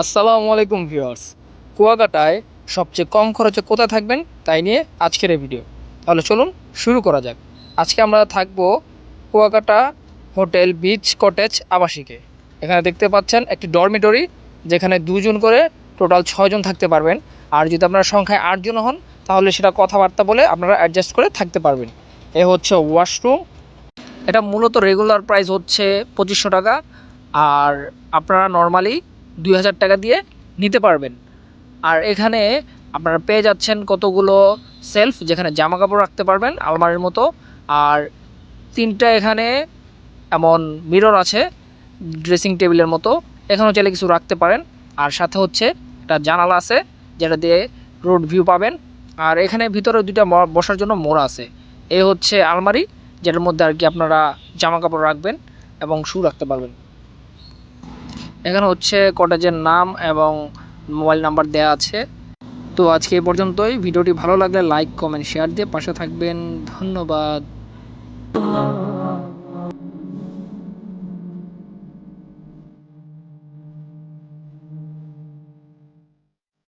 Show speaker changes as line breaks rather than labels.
আসসালামু আলাইকুম ভিউয়ার্স। কুয়াকাটায় সবচেয়ে কম খরচে কোথায় থাকবেন তাই নিয়ে আজকের এই ভিডিও। তাহলে চলুন শুরু করা যাক। আজকে আমরা থাকব কুয়াকাটা হোটেল বিচ কটেজ আবাসিকে। এখানে দেখতে পাচ্ছেন একটি ডরমিটরি যেখানে দুজন করে টোটাল ছয়জন থাকতে পারবেন। আর যদি আপনার সংখ্যায় আটজন হন, তাহলে সেটা কথাবার্তা বলে আপনারা অ্যাডজাস্ট করে থাকতে পারবেন। এ হচ্ছে ওয়াশরুম এটা মূলত রেগুলার প্রাইস হচ্ছে পঁচিশশো টাকা। আর আপনারা নর্মালি দুই হাজার টাকা দিয়ে নিতে পারবেন। আর এখানে আপনারা পেয়ে যাচ্ছেন কতগুলো সেলফ যেখানে জামা কাপড় রাখতে পারবেন, আলমারির মতো। আর তিনটা এখানে এমন মিরর আছে ড্রেসিং টেবিলের মতো। এখানেও চাইলে কিছু রাখতে পারেন। আর সাথে হচ্ছে একটা জানালা আছে, যেটা দিয়ে রোড ভিউ পাবেন। আর এখানে ভিতরে দুইটা বসার জন্য মোড়া আছে। এ হচ্ছে আলমারি, যেটার মধ্যে আর কি আপনারা জামা কাপড় রাখবেন এবং শু রাখতে পারবেন। এখানে হচ্ছে কটেজের নাম এবং মোবাইল নাম্বার দেওয়া আছে। তো আজকে এই পর্যন্তই। ভিডিওটি ভালো লাগলে লাইক, কমেন্ট শেয়ার দিয়ে পাশে থাকবেন। ধন্যবাদ।